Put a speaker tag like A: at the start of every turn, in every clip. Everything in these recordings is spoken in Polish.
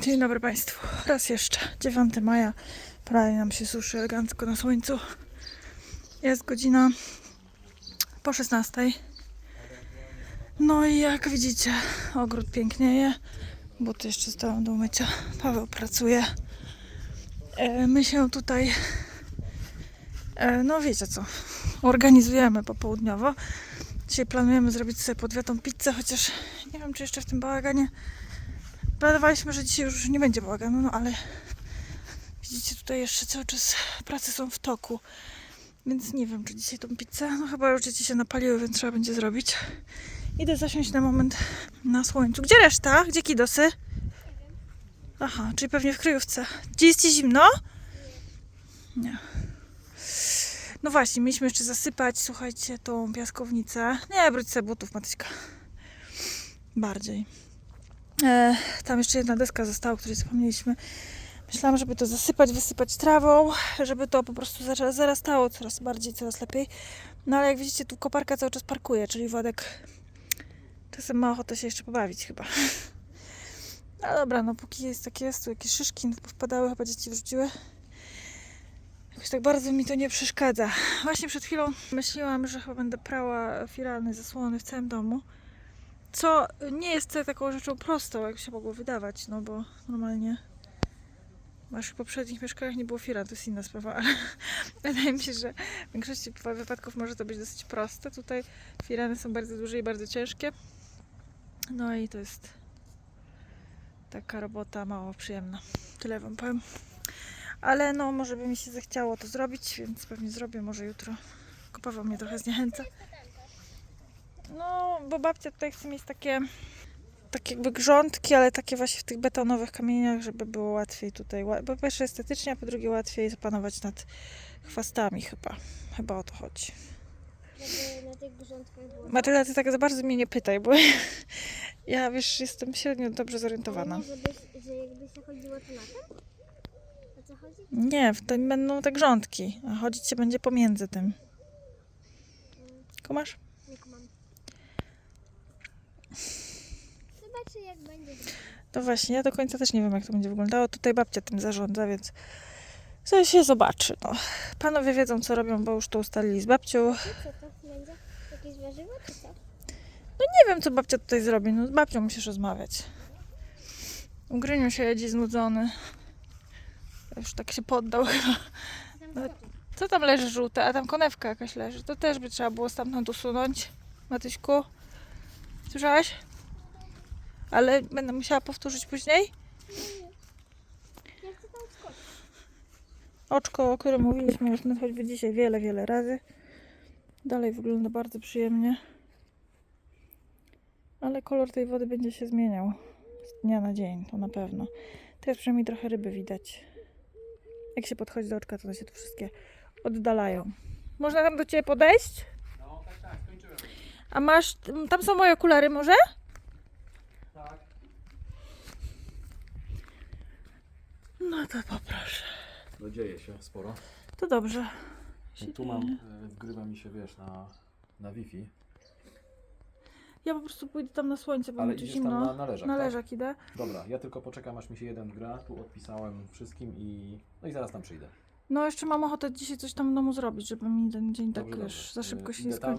A: Dzień dobry Państwu. Raz jeszcze. 9 maja. Prawie nam się suszy elegancko na słońcu. Jest godzina po 16. No i jak widzicie, ogród pięknieje. Buty jeszcze stoją do umycia. Paweł pracuje. E, My się tutaj, e, no wiecie co, organizujemy popołudniowo. Dzisiaj planujemy zrobić sobie podwiatą pizzę, chociaż nie wiem, czy jeszcze w tym bałaganie Planowaliśmy, że dzisiaj już nie będzie bałaganu, no ale widzicie, tutaj jeszcze cały czas prace są w toku. Więc nie wiem, czy dzisiaj tą pizzę, no chyba już dzieci się napaliły, więc trzeba będzie zrobić. Idę zasiąść na moment na słońcu. Gdzie reszta? Gdzie kidosy? Aha, czyli pewnie w kryjówce. Gdzie jest ci zimno? Nie. No właśnie, mieliśmy jeszcze zasypać, słuchajcie, tą piaskownicę. Nie, wróć sobie butów, Matyśka. Bardziej. E, tam jeszcze jedna deska została, o której zapomnieliśmy. Myślałam, żeby to zasypać, wysypać trawą, żeby to po prostu zara- zarastało coraz bardziej, coraz lepiej. No ale jak widzicie, tu koparka cały czas parkuje, czyli Władek czasem ma ochotę się jeszcze pobawić chyba. No dobra, no póki jest tak jest, tu jakieś szyszki wpadały, chyba dzieci wrzuciły. Jakoś tak bardzo mi to nie przeszkadza. Właśnie przed chwilą myślałam, że chyba będę prała firalne zasłony w całym domu. Co nie jest taką rzeczą prostą, jak się mogło wydawać, no bo normalnie w naszych poprzednich mieszkaniach nie było fira, to jest inna sprawa, ale wydaje mi się, że w większości wypadków może to być dosyć proste. Tutaj firany są bardzo duże i bardzo ciężkie. No i to jest taka robota mało przyjemna. Tyle wam powiem. Ale no, może by mi się zechciało to zrobić, więc pewnie zrobię może jutro. Kopawa mnie trochę zniechęca. No, bo babcia tutaj chce mieć takie, takie jakby grządki, ale takie właśnie w tych betonowych kamieniach, żeby było łatwiej tutaj. Po pierwsze estetycznie, a po drugie łatwiej zapanować nad chwastami chyba. Chyba o to chodzi.
B: Było.
A: Matyla, ty tak za bardzo mnie nie pytaj, bo ja wiesz, jestem średnio dobrze zorientowana.
B: Ale żeby, że jakby się chodziło to na tym? O co chodzi?
A: Nie, w tym będą te grządki, a chodzić się będzie pomiędzy tym. Kumasz?
B: Zobaczę jak będzie.
A: To właśnie, ja do końca też nie wiem, jak to będzie wyglądało. Tutaj babcia tym zarządza, więc coś się zobaczy. No. Panowie wiedzą, co robią, bo już to ustalili z babcią.
B: I co to będzie? Jakieś warzywo czy co?
A: Nie wiem, co babcia tutaj zrobi. No, z babcią musisz rozmawiać. U Gryniu się jedzi znudzony. Już tak się poddał chyba. No.
B: Co
A: tam leży żółte? A tam konewka jakaś leży. To też by trzeba było stamtąd usunąć. Matyśku? Słyszałaś? Ale będę musiała powtórzyć później. Oczko, o którym mówiliśmy już na choćby dzisiaj wiele, wiele razy. Dalej wygląda bardzo przyjemnie. Ale kolor tej wody będzie się zmieniał z dnia na dzień, to na pewno. Teraz przynajmniej trochę ryby widać. Jak się podchodzi do oczka, to one się tu wszystkie oddalają. Można tam do Ciebie podejść?
C: No tak, tak, skończyłem.
A: A masz, tam są moje okulary może?
C: Tak.
A: No to poproszę.
C: No dzieje się sporo.
A: To dobrze. Się
C: Tu mam,
A: dzieje.
C: wgrywa mi się, wiesz, na, na Wi-Fi.
A: Ja po prostu pójdę tam na słońce, bo
C: Ale
A: mi tu
C: idziesz tam
A: zimno.
C: na- na leżak,
A: Na
C: tak?
A: leżak idę.
C: Dobra, ja tylko poczekam, aż mi się jeden gra. Tu odpisałem wszystkim i... No i zaraz tam przyjdę.
A: No jeszcze mam ochotę dzisiaj coś tam w domu zrobić, żeby mi ten dzień tak
C: Dobrze,
A: wiesz,
C: dobrze.
A: za szybko się nie
C: idę tam.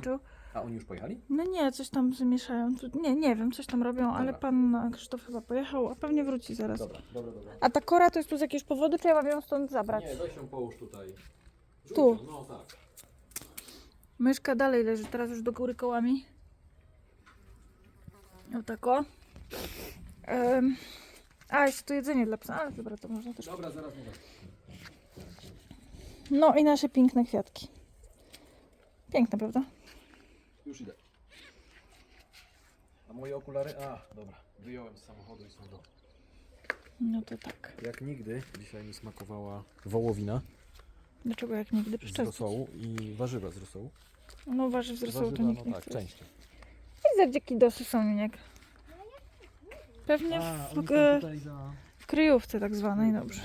C: A oni już pojechali?
A: No nie, coś tam zmieszają. Tu- Nie, nie wiem, coś tam robią, ale
C: Dobra.
A: pan Krzysztof chyba pojechał, a pewnie wróci zaraz.
C: Dobra, dobra, dobra.
A: A ta kora to jest tu z jakiegoś powodu, czy ja mam ją stąd zabrać?
C: Nie, weź ją połóż tutaj. Rzuć
A: Tu.
C: ją, No tak.
A: Myszka dalej leży, teraz już do góry kołami. O tako. A, jest tu jedzenie dla psa, ale dobra, to można też.
C: Dobra, zaraz mówię.
A: No i nasze piękne kwiatki. Piękne, prawda?
C: Już idę. A moje okulary? A, dobra. Wyjąłem z samochodu i są do.
A: No to tak.
C: Jak nigdy, dzisiaj mi smakowała wołowina
A: Dlaczego jak nigdy
C: z rosołu i warzywa z rosołu.
A: No warzyw z rosołu to
C: Warzywa,
A: nikt
C: no
A: nie
C: tak,
A: chce.
C: częściej.
A: Widzę, gdzie kidosy są, Miniek. Pewnie w,
C: oni
A: e,
C: za...
A: w kryjówce tak zwanej, dobrze.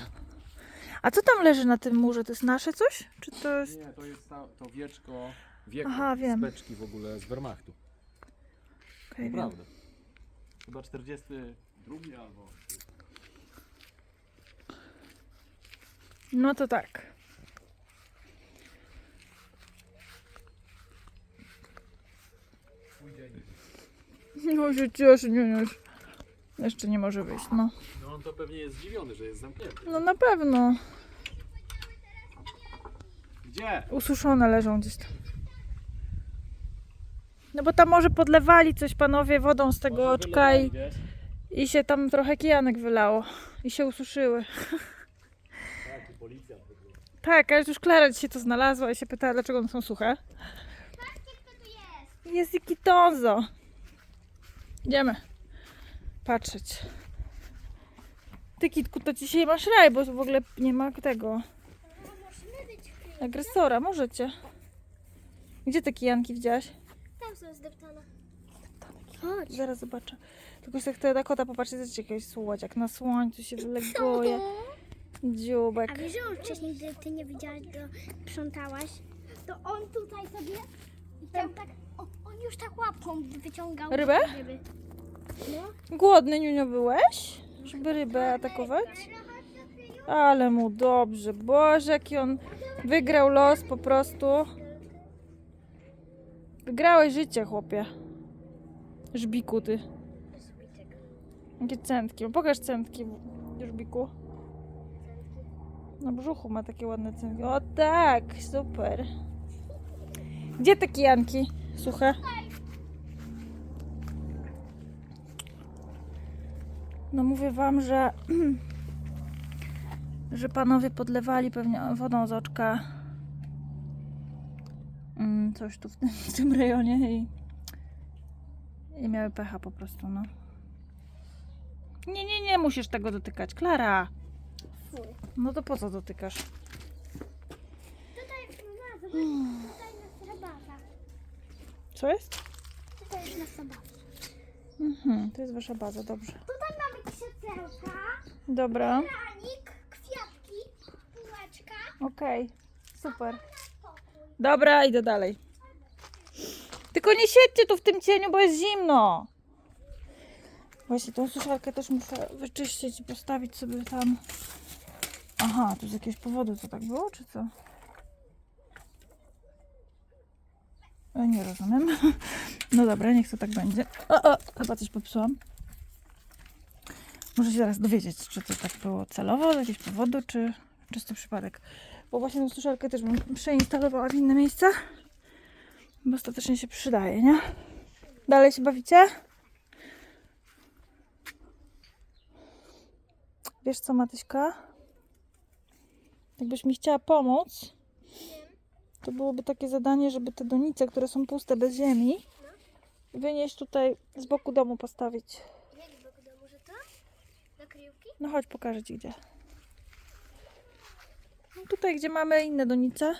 A: A co tam leży na tym murze? To jest nasze coś? Czy to jest...
C: Nie, to jest ta, to wieczko wieku
A: Aha, wiem.
C: z beczki w ogóle z Wehrmachtu.
A: Okej, wiem.
C: Naprawdę. Chyba 42 albo
A: No to tak. No się cieszy, nie, nie. Jeszcze nie może wyjść, no.
C: No on to pewnie jest zdziwiony, że jest zamknięty.
A: No na pewno.
C: Gdzie?
A: Ususzone leżą gdzieś tam. No bo tam może podlewali coś panowie wodą z tego oczka i, i się tam trochę kijanek wylało. I się ususzyły.
C: Tak, tu policja.
A: Tak, ale już Klara dzisiaj to znalazła i się pytała, dlaczego one są suche. Jest i kitonzo. Idziemy patrzeć. Ty, Kitku, to dzisiaj masz raj, bo w ogóle nie ma tego
B: chwilę.
A: agresora. Możecie. Gdzie te kijanki widziałaś?
B: Chodź.
A: Zaraz zobaczę. Tylko chcę chcę na kota popatrzeć, zobaczcie, jakiś słodziak na słońcu się wyleguje. Dziubek.
B: A wiesz, że on wcześniej, gdy ty nie widziałaś, go sprzątałaś, to on tutaj sobie i chciał tak, o, on już tak łapką wyciągał.
A: Rybę?
B: Ryby. No.
A: Głodny, Niunio, byłeś? Żeby rybę atakować? Ale mu dobrze. Boże, jaki on wygrał los po prostu. Wygrałeś życie, chłopie. Żbiku, ty. Jakie centki. Pokaż centki, Żbiku. Na brzuchu ma takie ładne centki. O tak, super. Gdzie te kijanki suche? No mówię wam, że że panowie podlewali pewnie wodą z oczka coś tu w tym, w tym rejonie i, i miały pecha po prostu, no. Nie, nie, nie musisz tego dotykać, Klara.
B: Fuj.
A: No to po co dotykasz?
B: Tutaj, mama, zobacz, tutaj jest rabata.
A: Co jest?
B: Tutaj jest nasza baza.
A: Mhm, to jest wasza baza, dobrze.
B: Tutaj mamy krzesełka,
A: Dobra,
B: kranik, kwiatki, półeczka,
A: okej, super. Dobra, idę dalej. Tylko nie siedźcie tu w tym cieniu, bo jest zimno. Właśnie tą suszarkę też muszę wyczyścić i postawić sobie tam. Aha, tu z jakiegoś powodu to tak było, czy co? Ja nie rozumiem. No dobra, niech to tak będzie. O, o, chyba coś popsułam. Muszę się zaraz dowiedzieć, czy to tak było celowo, z jakiegoś powodu, czy czysty przypadek. Bo właśnie tą suszarkę też bym przeinstalowała w inne miejsca. Bo ostatecznie się przydaje, nie? Dalej się bawicie? Wiesz co, Matyśka? Jakbyś mi chciała pomóc, to byłoby takie zadanie, żeby te donice, które są puste bez ziemi, wynieść tutaj z boku domu postawić.
B: Jak z boku domu, że to? Do kryjówki?
A: No chodź, pokażę ci gdzie. Tutaj, gdzie mamy inne donice.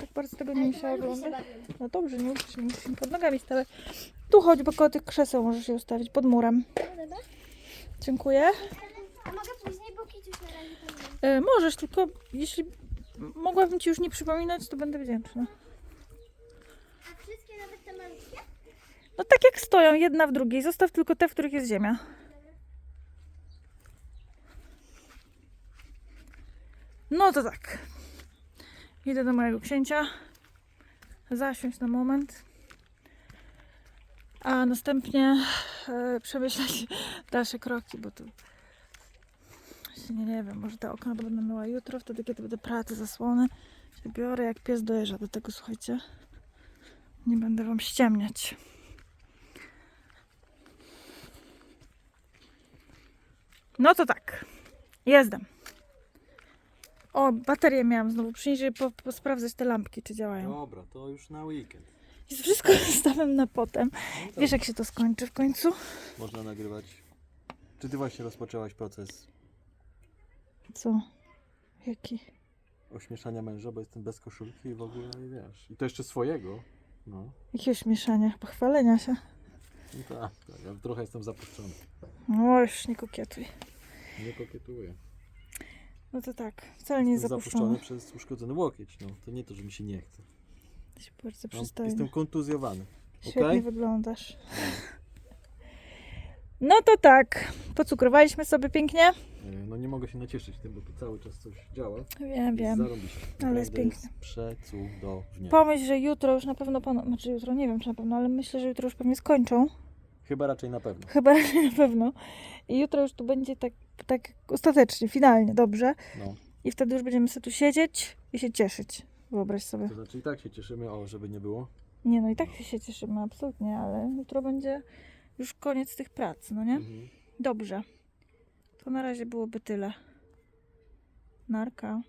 A: Tak bardzo tego nie musiała oglądać. No dobrze, nie musisz, mi pod nogami stawać. Tu chodź, bo koło tych krzeseł możesz je ustawić pod murem. Dziękuję.
B: A mogę później, bo na razie.
A: E, możesz, tylko jeśli mogłabym ci już nie przypominać, to będę wdzięczna.
B: A wszystkie, nawet te malutkie?
A: No tak jak stoją, jedna w drugiej. Zostaw tylko te, w których jest ziemia. No to tak. Idę do mojego księcia. Zasiąść na moment. A następnie e, przemyśleć dalsze kroki, bo właśnie nie, nie wiem, może te okna będę myła jutro, wtedy kiedy będę te zasłony. Biorę jak pies dojeżdża do tego, słuchajcie. Nie będę wam ściemniać. No to tak. Jestem. O, baterię miałam znowu przynieść, żeby po, posprawdzać te lampki, czy działają.
C: Dobra, to już na weekend.
A: Jest wszystko zostawiam na potem. Wiesz, jak się to skończy w końcu?
C: Można nagrywać. Czy ty właśnie rozpoczęłaś proces
A: Co? Jaki?
C: ośmieszania męża, bo jestem bez koszulki i w ogóle i wiesz. I to jeszcze swojego. No,
A: Jakiegoś mieszania, pochwalenia się.
C: no tak, tak, ja trochę jestem zapuszczony.
A: No już nie kokietuj.
C: Nie kokietuję.
A: No to tak, wcale nie jest zapuszczony.
C: przez uszkodzony łokieć. No, to nie to, że mi się nie chce.
A: Ty się bardzo
C: Mam,
A: przystojny.
C: jestem kontuzjowany.
A: Świetnie
C: okej?
A: wyglądasz. No to tak, pocukrowaliśmy sobie pięknie.
C: E, No nie mogę się nacieszyć tym, bo tu cały czas coś działa.
A: Wiem, wiem.
C: Zarobiście.
A: Ale jest pięknie.
C: Przecudownie.
A: Pomyśl, że jutro już na pewno pan, znaczy jutro nie wiem czy na pewno, ale myślę, że jutro już pewnie skończą.
C: Chyba raczej na pewno.
A: Chyba raczej na pewno. I jutro już tu będzie tak, tak ostatecznie, finalnie, dobrze.
C: No.
A: I wtedy już będziemy sobie tu siedzieć i się cieszyć. Wyobraź sobie.
C: To znaczy i tak się cieszymy, o, żeby nie było.
A: Nie no i tak się cieszymy, absolutnie, ale jutro będzie już koniec tych prac, no nie?
C: Mhm.
A: Dobrze. To na razie byłoby tyle. Narka.